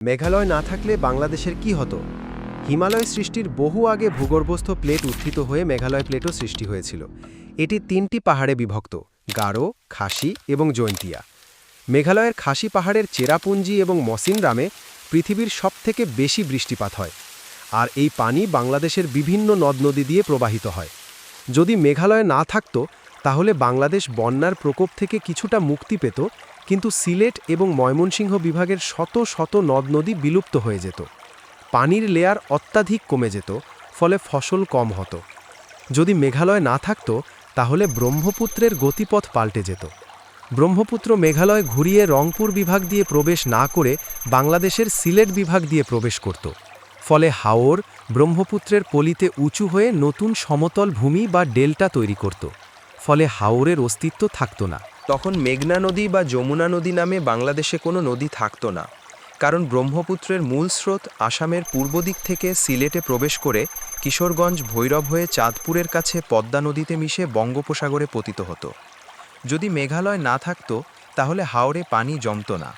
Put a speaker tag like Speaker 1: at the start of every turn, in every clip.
Speaker 1: মেঘালয় না থাকলে বাংলাদেশের কি হতো? হিমালয় সৃষ্টির বহু আগে ভূগর্ভস্থ প্লেট উত্থিত হয়ে মেঘালয় প্লেটও সৃষ্টি হয়েছিল। এটি তিনটি পাহাড়ে বিভক্ত, গারো, খাসি এবং জৈন্তিয়া। মেঘালয়ের খাসি পাহাড়ের চেরাপুঞ্জি এবং মসিনরামে পৃথিবীর সবথেকে বেশি বৃষ্টিপাত হয়, আর এই পানি বাংলাদেশের বিভিন্ন নদ নদী দিয়ে প্রবাহিত হয়। যদি মেঘালয় না থাকত, তাহলে বাংলাদেশ বন্যার প্রকোপ থেকে কিছুটা মুক্তি পেত কিন্তু সিলেট এবং ময়মনসিংহ বিভাগের শত শত নদ নদী বিলুপ্ত হয়ে যেত। পানির লেয়ার অত্যাধিক কমে যেত, ফলে ফসল কম হতো। যদি মেঘালয় না থাকত, তাহলে ব্রহ্মপুত্রের গতিপথ পাল্টে যেত। ব্রহ্মপুত্র মেঘালয় ঘুরিয়ে রংপুর বিভাগ দিয়ে প্রবেশ না করে বাংলাদেশের সিলেট বিভাগ দিয়ে প্রবেশ করত। ফলে হাওর ব্রহ্মপুত্রের পলিতে উঁচু হয়ে নতুন সমতল ভূমি বা ডেল্টা তৈরি করত। ফলে হাওরের অস্তিত্ব থাকত না।
Speaker 2: তখন মেঘনা নদী বা যমুনা নদী নামে বাংলাদেশে কোনো নদী থাকতো না, কারণ ব্রহ্মপুত্রের মূল স্রোত আসামের পূর্ব দিক থেকে সিলেটে প্রবেশ করে কিশোরগঞ্জ ভৈরব হয়ে চাঁদপুরের কাছে পদ্মা নদীতে মিশে বঙ্গোপসাগরে পতিত হতো। যদি মেঘালয় না থাকতো, তাহলে হাওরে পানি জমতো না।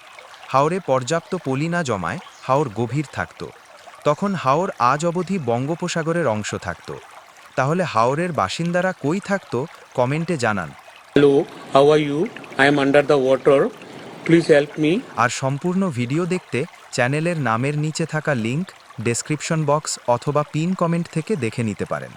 Speaker 2: হাওরে পর্যাপ্ত পলি না জমায়, হাওর গভীর থাকত। তখন হাওর আজ অবধি বঙ্গোপসাগরের অংশ থাকত। তাহলে হাওরের বাসিন্দারা কই থাকত, কমেন্টে জানান।
Speaker 3: Hello, how are you? I am under the water. Please help me.
Speaker 2: আর সম্পূর্ণ ভিডিও দেখতে চ্যানেলের নামের নিচে থাকা লিংক ডেসক্রিপশন বক্স অথবা পিন কমেন্ট থেকে দেখে নিতে পারেন